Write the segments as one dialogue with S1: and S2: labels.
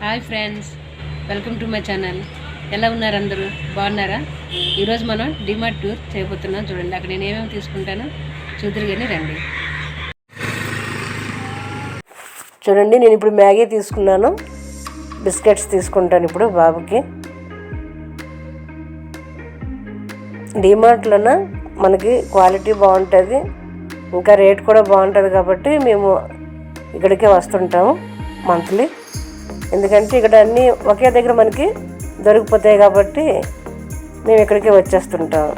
S1: Hi friends welcome to my channel. ఎలా ఉన్నారు అందరూ? బాగున్నారా? ఈరోజు మనం డిమార్ట్ టూర్ చేయబోతున్నాం చూడండి. అక్కడ నేను ఏమేమి తీసుకుంటానో? చూద్దరు కానీ రండి.
S2: చూడండి నేను ఇప్పుడు మ్యాగీ తీసుకున్నాను. బిస్కెట్స్ తీసుకుంటాను ఇప్పుడు బాబుకి. డిమార్ట్లోన మనకి క్వాలిటీ బాగుంటుంది. ఇంకా రేట్ కూడా బాగుంటుంది కాబట్టి మేము ఇక్కడికే వస్తుంటాము మంత్లీ. ఎందుకంటే ఇక్కడ అన్నీ ఒకే దగ్గర మనకి దొరికిపోతాయి కాబట్టి మేము ఇక్కడికే వచ్చేస్తుంటాం.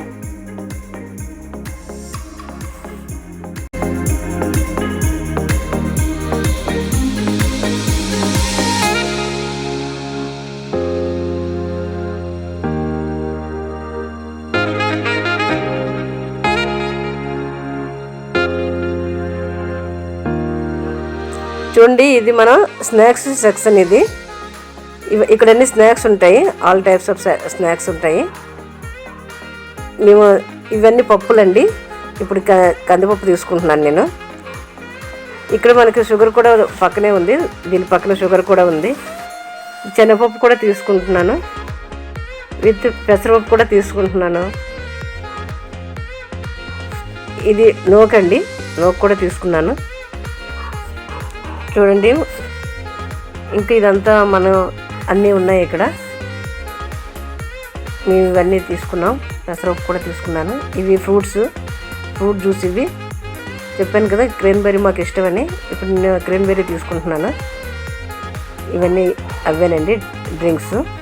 S2: చూడండి ఇది మనం స్నాక్స్ సెక్షన్ ఇది. ఇక్కడ అన్ని స్నాక్స్ ఉంటాయి. ఆల్ టైప్స్ ఆఫ్ స్నాక్స్ ఉంటాయి. మేము ఇవన్నీ పప్పులండి. ఇప్పుడు క- కందిపప్పు తీసుకుంటున్నాను నేను. ఇక్కడ మనకి షుగర్ కూడా పక్కనే ఉంది. దీని పక్కన షుగర్ కూడా ఉంది. శనగపప్పు కూడా తీసుకుంటున్నాను. విత్ పెసరపప్పు కూడా తీసుకుంటున్నాను. ఇది నోకండి. నోకు కూడా తీసుకున్నాను. చూడండి. ఇంకా ఇదంతా మనం అన్నీ ఉన్నాయి ఇక్కడ. మేము ఇవన్నీ తీసుకున్నాం. పెసరపప్పు కూడా తీసుకున్నాను. ఇవి ఫ్రూట్స్ ఫ్రూట్ జ్యూస్ ఇవి. చెప్పాను కదా క్రేన్బెర్రీ మాకు ఇష్టమని. ఇప్పుడు నేను క్రేన్బెర్రీ తీసుకుంటున్నాను. ఇవన్నీ అవేనండి డ్రింక్స్.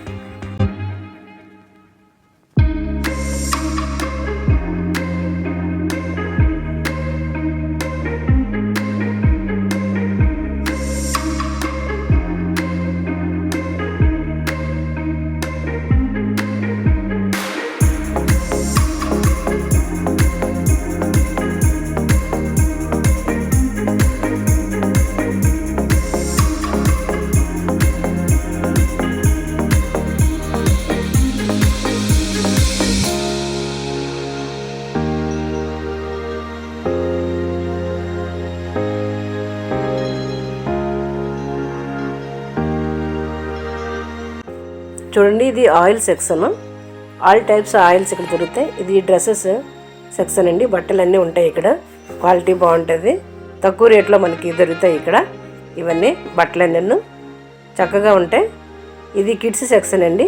S2: చూడండి ఇది oil section. All types oils ఇక్కడ దొరుకుతాయి. ఇది డ్రెస్సెస్ సెక్షన్ అండి. బట్టలు అన్నీ ఉంటాయి ఇక్కడ. క్వాలిటీ బాగుంటుంది. తక్కువ రేట్లో మనకి దొరుకుతాయి ఇక్కడ. ఇవన్నీ బట్టలన్నీ చక్కగా ఉంటాయి. ఇది కిడ్స్ సెక్షన్ అండి.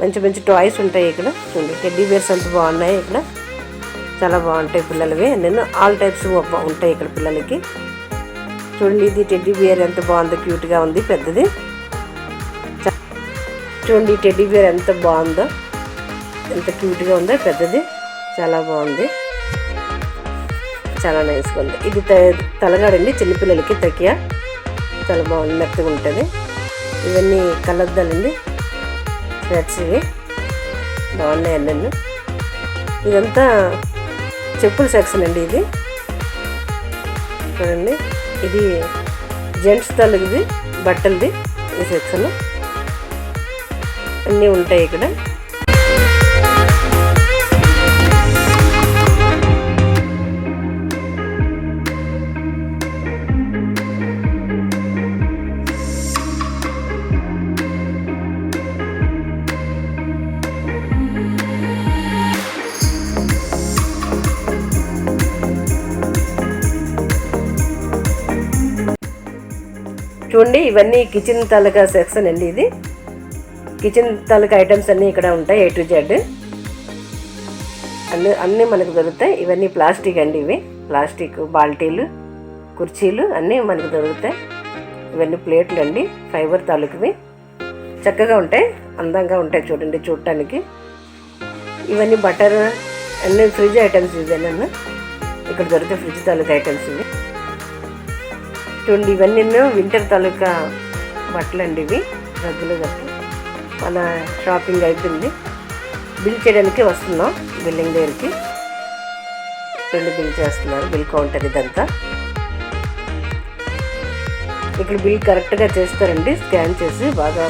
S2: మంచి మంచి టాయ్స్ ఉంటాయి ఇక్కడ. చూడండి టెడ్డీ బేర్స్ అంత బాగున్నాయి ఇక్కడ. చాలా బాగుంటాయి పిల్లలవి. నేను ఆల్ టైప్స్ ఉంటాయి ఇక్కడ పిల్లలకి. చూడండి ఇది టెడ్డీ బియర్ ఎంత బాగుందో క్యూట్గా ఉంది పెద్దది. చూడండి ఈ టెడ్డీ బేర్ ఎంత బాగుందో. ఎంత క్యూట్గా ఉందో పెద్దది. చాలా బాగుంది. చాలా నైస్గా ఉంది. ఇది త- తలగాడండి చిన్నపిల్లలకి తకియా. చాలా బాగుంది మెత్తగా ఉంటుంది. ఇవన్నీ కలద్దాలండి స్వెట్స్ ఇవి. బాగున్నాయి అన్నీ ఇదంతా చెప్పుల సెక్షన్ అండి ఇది. చూడండి. ఇది జెంట్స్ తలది బట్టలది ఈ సెక్షన్ అన్నీ ఉంటాయి ఇక్కడ. చూడండి ఇవన్నీ కిచెన్ తాలూకా సెక్షన్ అండి ఇది. కిచెన్ తాలూకా ఐటమ్స్ అన్నీ ఇక్కడ ఉంటాయి ఏ టు జెడ్ అన్ని అన్నీ మనకు దొరుకుతాయి. ఇవన్నీ ప్లాస్టిక్ అండి ఇవి. ప్లాస్టిక్ బాల్టీలు కుర్చీలు అన్నీ మనకు దొరుకుతాయి. ఇవన్నీ ప్లేట్లు అండి ఫైబర్ తాలూకువి. చక్కగా ఉంటాయి అందంగా ఉంటాయి చూడండి చూడటానికి. ఇవన్నీ బటర్ అన్ని ఫ్రిడ్జ్ ఐటమ్స్ ఇవేనన్నా ఇక్కడ దొరికే ఫ్రిడ్జ్ తాలూకా ఐటమ్స్ ఇవి. చూడండి ఇవన్నీ వింటర్ తాలూకా బట్టలు అండి ఇవి. రగ్గులు గట్టు మన షాపింగ్ అయిపోయింది. బిల్ చేయడానికి వస్తున్నాం బిల్లింగ్ దగ్గరికి. రెండు బిల్ చేస్తున్నారు బిల్ కౌంటర్ ఇదంతా. ఇక్కడ బిల్ కరెక్ట్గా చేస్తారండి. స్కాన్ చేసి బాగా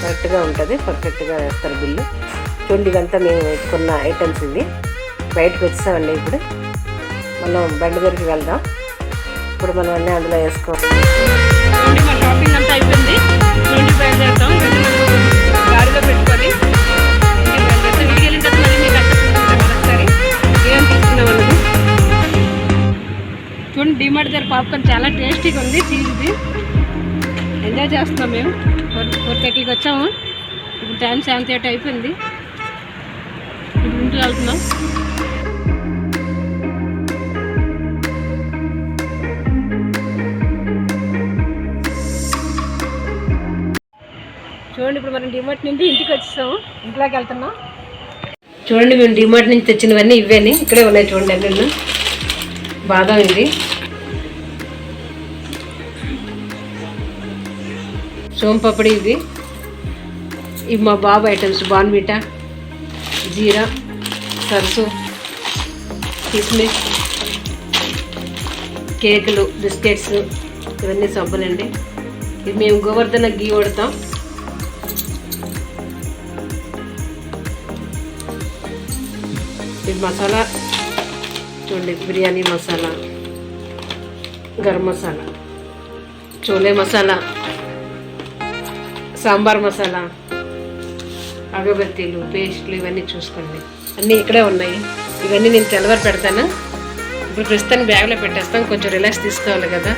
S2: కరెక్ట్గా ఉంటుంది పర్ఫెక్ట్గా వేస్తారు బిల్లు చూడండి ఇదంతా మేము కొన్న ఐటమ్స్ ఇవి. బయటకు వచ్చామండి ఇప్పుడు. మనం బండి దగ్గరికి వెళ్దాం. ఇప్పుడు మనం అన్నీ అందులో వేసుకోవాలి.
S1: పాప్కార్న్ చాలా టేస్టీగా ఉంది చీజ్ది ఎంజాయ్ చేస్తున్నాం మేము. ఫోర్ ఫోర్ థర్టీకి వచ్చాము. ఇప్పుడు టైం సెవెన్ థర్టీ అయిపోయింది. ఇప్పుడు ఇంటికి వెళ్తున్నాం. చూడండి ఇప్పుడు మనం డిమార్ట్ నుండి ఇంటికి వచ్చేసాము. ఇంట్లోకి వెళ్తున్నాం. చూడండి మేము డిమార్ట్ నుంచి తెచ్చినవన్నీ ఇవేని ఇక్కడే ఉన్నాయి చూడండి అన్నీ. బాదం ఇది. సోంపపడి ఇవి ఇవి మా బాబు ఐటమ్స్ బాన్విటా జీరా సరసు కిస్మిస్ కేకులు బిస్కెట్స్ ఇవన్నీ సబ్బులండి. ఇది మేము గోవర్ధన గీ కొడతాం ఇది మసాలా. చూడండి బిర్యానీ మసాలా గరం మసాలా చోలే మసాలా. సాంబార్ మసాలా అగరబత్తీలు పేస్ట్లు ఇవన్నీ చూసుకోండి. అన్నీ ఇక్కడే ఉన్నాయి. ఇవన్నీ నేను తెల్లవారు పెడతాను. ఇప్పుడు ప్రస్తుతానికి బ్యాగ్లో పెట్టేస్తాం. కొంచెం రిలాక్స్ తీసుకోవాలి కదా.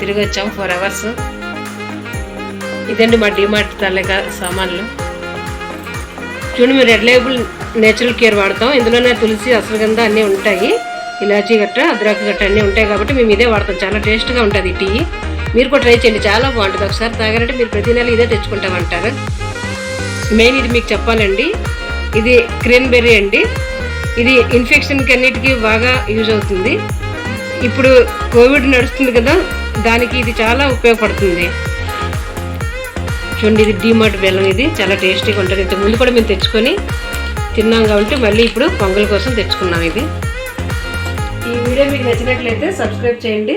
S1: తిరిగి వచ్చాం ఫోర్ అవర్స్ ఇదండి మా డిమార్ట్ తల్లిక సామాన్లు. చూడండి మేము రెడ్ లేబుల్ నేచురల్ కేర్ వాడతాం. ఇందులోనే తులసి అశ్వగంధ అన్నీ ఉంటాయి. ఇలాచీ గట్ట అద్రాకు గట్ట అన్నీ ఉంటాయి కాబట్టి మేము ఇదే వాడతాం. చాలా టేస్ట్గా ఉంటుంది ఈ టీ మీరు కూడా ట్రై చేయండి. చాలా బాగుంటుంది. ఒకసారి తాగారంటే మీరు ప్రతి నెల ఇదే తెచ్చుకుంటామంటారు. మెయిన్ ఇది మీకు చెప్పాలండి. ఇది క్రేన్బెర్రీ అండి. ఇది ఇన్ఫెక్షన్కి అన్నిటికీ బాగా యూజ్ అవుతుంది. ఇప్పుడు కోవిడ్ నడుస్తుంది కదా దానికి ఇది చాలా ఉపయోగపడుతుంది. చూడండి ఇది డీమార్ట్ బెల్లం ఇది. చాలా టేస్టీగా ఉంటుంది. ఇంతకు ముందు కూడా మేము తెచ్చుకొని తిన్నాం కాబట్టి మళ్ళీ ఇప్పుడు పొంగల్ కోసం తెచ్చుకున్నాం ఇది. ఈ వీడియో మీకు నచ్చినట్లయితే సబ్స్క్రైబ్ చేయండి.